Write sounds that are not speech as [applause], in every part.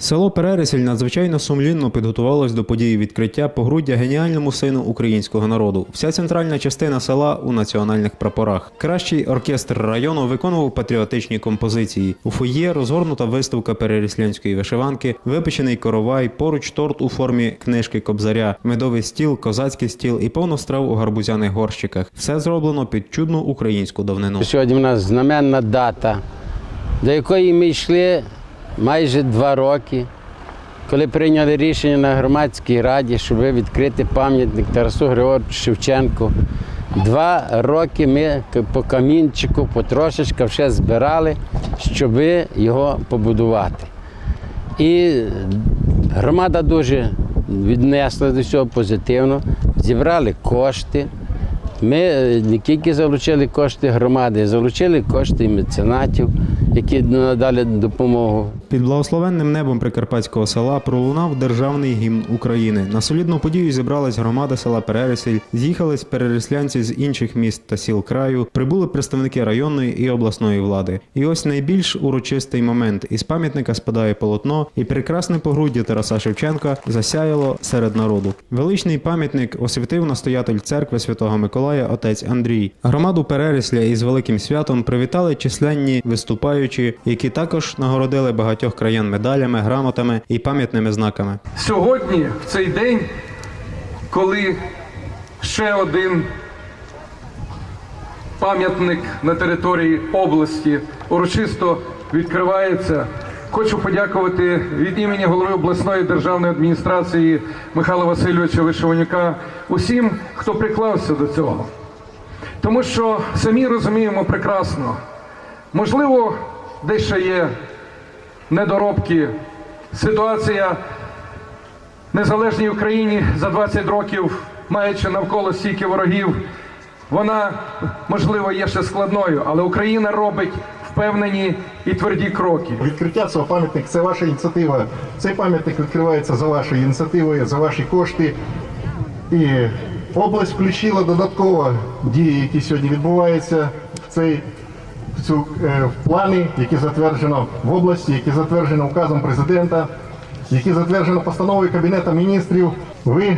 Село Перерисіль надзвичайно сумлінно підготувалось до події відкриття погруддя геніальному сину українського народу. Вся центральна частина села у національних прапорах. Кращий оркестр району виконував патріотичні композиції. У фоє розгорнута виставка переріслянської вишиванки, випечений коровай, поруч торт у формі книжки Кобзаря, медовий стіл, козацький стіл і повно страв у гарбузяних горщиках. Все зроблено під чудну українську давнину. Сьогодні в нас знаменна дата, до якої ми йшли майже два роки, коли прийняли рішення на громадській раді, щоб відкрити пам'ятник Тарасу Григоровичу Шевченку. Два роки ми по камінчику потрошечка вже збирали, щоб його побудувати. І громада дуже віднесла до цього позитивно, зібрали кошти. Ми е, не тільки залучили кошти громади, залучили кошти і меценатів, які надали допомогу. Під благословенним небом прикарпатського села пролунав державний гімн України. На солідну подію зібралась громада села Перерисіль, з'їхались перерислянці з інших міст та сіл краю, прибули представники районної і обласної влади. І ось найбільш урочистий момент. Із пам'ятника спадає полотно, і прекрасне погруддя Тараса Шевченка засяяло серед народу. Величний пам'ятник освятив настоятель церкви Святого Миколая отець Андрій. Громаду Перерисля із великим святом привітали численні виступаючі, які також нагородили багатьох краян медалями, грамотами і пам'ятними знаками. Сьогодні, в цей день, коли ще один пам'ятник на території області урочисто відкривається, хочу подякувати від імені голови обласної державної адміністрації Михайла Васильовича Вишиванюка усім, хто приклався до цього. Тому що самі розуміємо прекрасно, можливо, десь ще є недоробки. Ситуація в незалежній Україні за 20 років, маючи навколо стільки ворогів, вона, можливо, є ще складною, але Україна робить впевнені і тверді кроки. Відкриття цього пам'ятника це ваша ініціатива. Цей пам'ятник відкривається за вашою ініціативою, за ваші кошти. І область включила додатково дії, які сьогодні відбуваються в цей цю е, в плани, які затверджено в області, які затверджено указом президента, які затверджено постановою Кабінету міністрів. Ви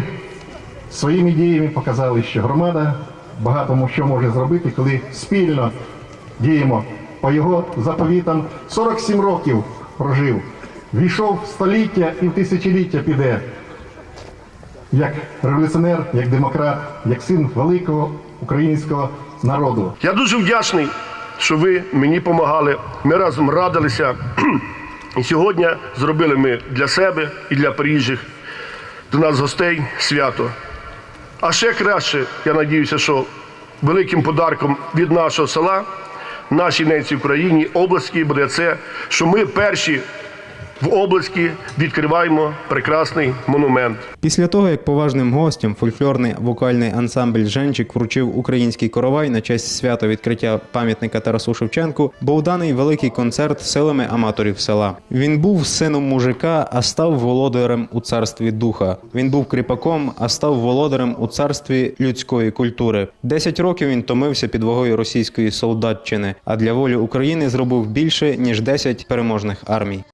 своїми діями показали, що громада багатому що може зробити, коли спільно діємо по його заповітам. 47 років прожив, війшов в століття і в тисячоліття піде. Як революціонер, як демократ, як син великого українського народу. Я дуже вдячний, що ви мені допомагали. Ми разом радилися. [clears throat] І сьогодні зробили ми для себе і для приїжджих до нас гостей свято. А ще краще, я надіюся, що великим подарком від нашого села, нашій ненці Україні, області буде це, що ми перші в області відкриваємо прекрасний монумент. Після того, як поважним гостям фольклорний вокальний ансамбль Женчик вручив український коровай на честь свята відкриття пам'ятника Тарасу Шевченку, був даний великий концерт силами аматорів села. Він був сином мужика, а став володарем у царстві духа. Він був кріпаком, а став володарем у царстві людської культури. Десять років він томився під вагою російської солдатчини, а для волі України зробив більше ніж 10 переможних армій.